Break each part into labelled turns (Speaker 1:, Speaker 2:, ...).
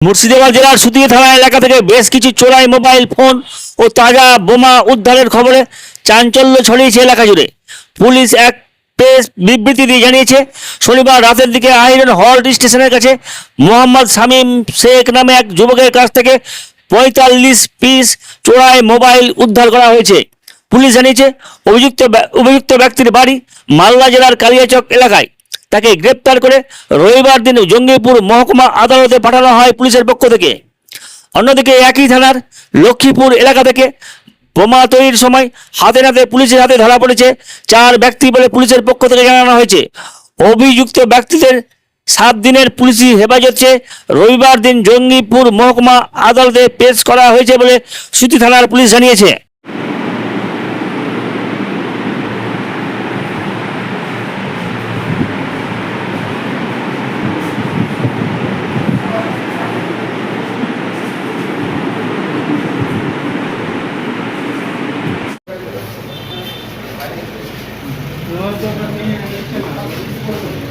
Speaker 1: মুর্শিদাবাদ জেলার সুতিয়ে থানা এলাকা থেকে বেশ কিছু চোরাই মোবাইল ফোন ও তাজা বোমা উদ্ধারের খবরে চাঞ্চল্য ছড়িয়েছে এলাকা জুড়ে। পুলিশ এক প্রেস বিবৃতি দিয়ে জানিয়েছে, শনিবার রাতের দিকে আইরন হল স্টেশনের কাছে মোহাম্মদ শামীম শেখ নামে এক যুবকের কাছ থেকে পঁয়তাল্লিশ পিস চোরাই মোবাইল উদ্ধার করা হয়েছে। পুলিশ জানিয়েছে, অভিযুক্ত অভিযুক্ত ব্যক্তির বাড়ি মালদা জেলার কালিয়াচক এলাকায়। তাকে গ্রেপ্তার করে রবিবার দিন জঙ্গিপুর মহকুমা আদালতে পাঠানো হয় পুলিশের পক্ষ থেকে। অন্যদিকে একই থানার লক্ষ্মীপুর এলাকা থেকে বোমা তৈরির সময় হাতে নাতে পুলিশের হাতে ধরা পড়েছে চার ব্যক্তি বলে পুলিশের পক্ষ থেকে জানানো হয়েছে। অভিযুক্ত ব্যক্তিদের সাত দিনের পুলিশি হেফাজত রবিবার দিন জঙ্গিপুর মহকুমা আদালতে পেশ করা হয়েছে বলে সুতি থানার পুলিশ জানিয়েছে।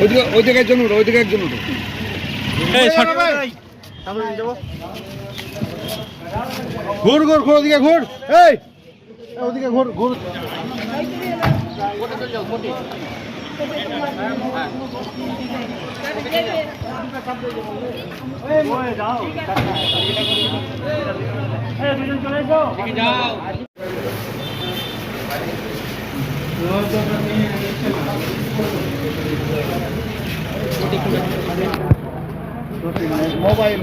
Speaker 2: ওইদিকে ওইদিকে একজন উঠো ওইদিকে একজন উঠো।
Speaker 3: ঘুর ঘুর ঘুর ওদিকে ঘুর। এই এই, ওদিকে ঘুর ঘুর। મોબાઈલ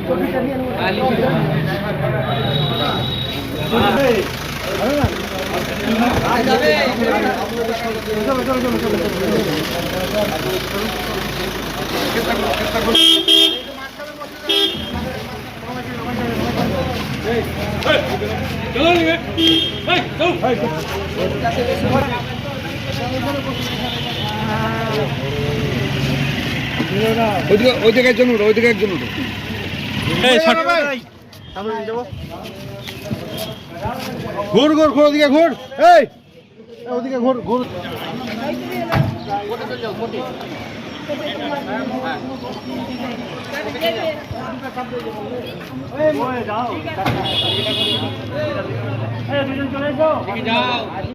Speaker 3: ચલો ને હે ચલો હે
Speaker 2: ওইদিকে ওইদিকে একজন উঠো ওইদিকে একজন উঠো
Speaker 3: ঘুর ঘুর ঘুর ওদিকে ঘুর। এই ওদিকে ঘুর ঘুর।